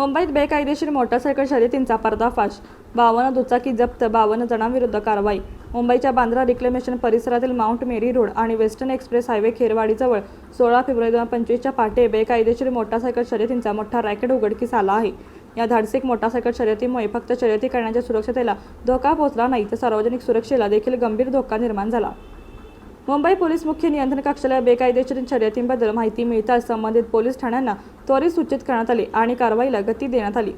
मुंबईत बेकायदेशीर मोटारसायकल शर्यतींचा पर्दाफाश. बावन्न दुचाकी जप्त बावन्न जणांविरुद्ध कारवाई. मुंबईच्या बांद्रा रिक्लेमेशन परिसरातील माउंट मेरी रोड आणि वेस्टर्न एक्सप्रेस हायवे खेरवाडीजवळ सोळा फेब्रुवारी दोन हजार पंचवीसच्या पहाटे बेकायदेशीर मोटारसायकल शर्यतींचा मोठा रॅकेट उघडकीस आला आहे. या धाडसिक मोटारसायकल शर्यतीमुळे फक्त शर्यती करण्याच्या सुरक्षतेला धोका पोहोचला नाही तर सार्वजनिक सुरक्षेला देखील गंभीर धोका निर्माण झाला. मुंबई पोलीस मुख्य नियंत्रण कक्षाला बेकायदेशीर शर्यतींबद्दल माहिती मिळताच संबंधित पोलीस ठाण्यांना त्वरित सूचित करण्यात आले आणि कारवाईला गती देण्यात आली.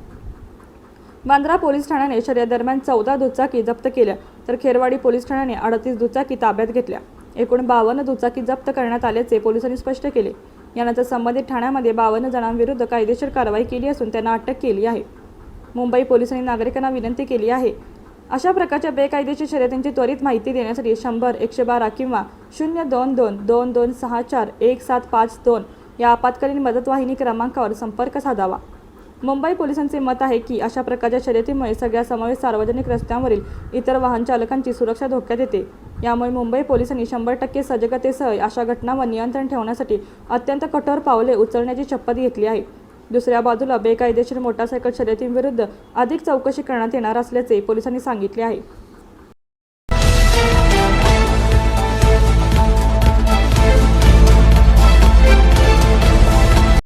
बांद्रा पोलीस ठाण्याने शर्यत दरम्यान चौदा दुचाकी जप्त केल्या तर खेरवाडी पोलीस ठाण्याने अडतीस दुचाकी ताब्यात घेतल्या. एकूण बावन्न दुचाकी जप्त करण्यात आल्याचे पोलिसांनी स्पष्ट केले. यानंतर संबंधित ठाण्यामध्ये बावन्न जणांविरुद्ध कायदेशीर कारवाई केली असून त्यांना अटक केली आहे. मुंबई पोलिसांनी नागरिकांना विनंती केली आहे अशा प्रकारच्या बेकायदेशीर शर्यतींची त्वरित माहिती देण्यासाठी शंभर एकशे बारा किंवा शून्य दोन दोन दोन दोन सहा चार एक सात पाच दोन या आपत्कालीन मदतवाहिनी क्रमांकावर संपर्क साधावा. मुंबई पोलिसांचे मत आहे की अशा प्रकारच्या शर्यतीमुळे सगळ्या समावेश सार्वजनिक रस्त्यांवरील इतर वाहन चालकांची सुरक्षा धोक्यात येते. यामुळे मुंबई पोलिसांनी शंभर टक्के सजगतेसह अशा घटनांवर नियंत्रण ठेवण्यासाठी अत्यंत कठोर पावले उचलण्याची शपथ घेतली आहे. दुसऱ्या बाजूला बेकायदेशीर मोटारसायकल शर्यतींविरुद्ध अधिक चौकशी करण्यात येणार असल्याचे पोलिसांनी सांगितले आहे.